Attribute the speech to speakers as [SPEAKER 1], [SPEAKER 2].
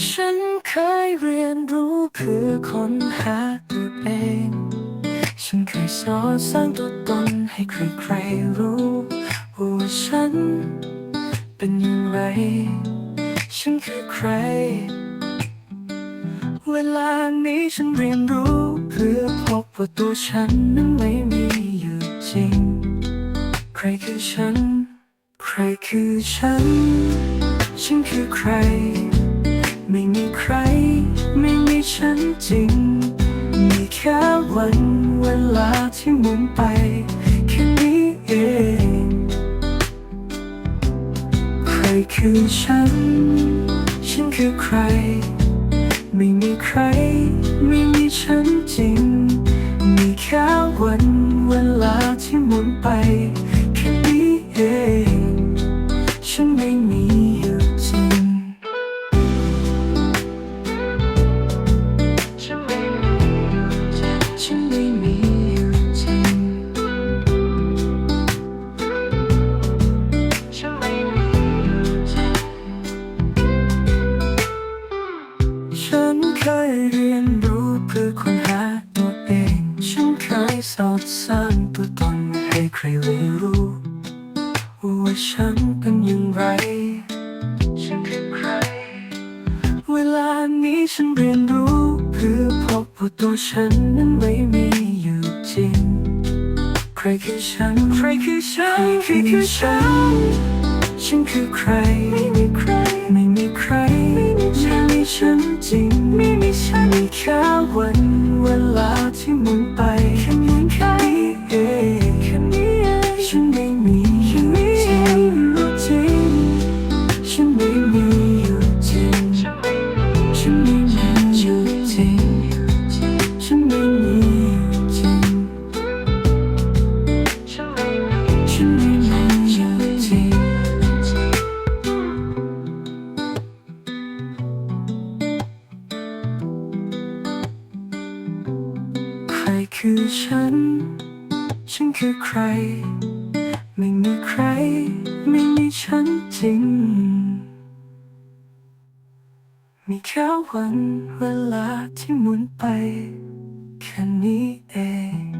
[SPEAKER 1] ฉันเคยเรียนรู้เพื่อค้นหาตัวเอง ฉันเคยสอนสร้างตัวตนให้ใครๆรู้ว่าฉันเป็นอย่างไร ฉันคือใคร เวลานี้ฉันเรียนรู้เพื่อพบว่าตัวฉันนั้นไม่มีอยู่จริง ใครคือฉัน ใครคือฉัน ฉันคือใคร ไม่มีใคร ไม่มีฉันจริง มีแค่วันเวลาที่หมุนไปแค่นี้เอง ใครคือฉัน ฉันคือใคร ไม่มีใคร ไม่มีฉันจริง มีแค่วันเวลาที่หมุนไป ฉันเคยเรียนรู้เพื่อค้นหาตัวเอง ฉันเคยสอดสร้างตัวตนให้ใครได้รู้ว่าฉันเป็นอย่างไร ฉันคือใคร เวลานี้ฉันเรียนรู้เพื่อพบว่าตัวฉันนั้นไม่มีอยู่จริง ใครคือฉัน ใครคือฉัน ใครคือฉัน ฉันคือใคร ไม่มีฉันแค่วันเวลาที่หมุนไป คือฉัน ฉันคือใคร ไม่มีใคร ไม่มีฉันจริง มีแค่วันเวลาที่หมุนไป แค่นี้เอง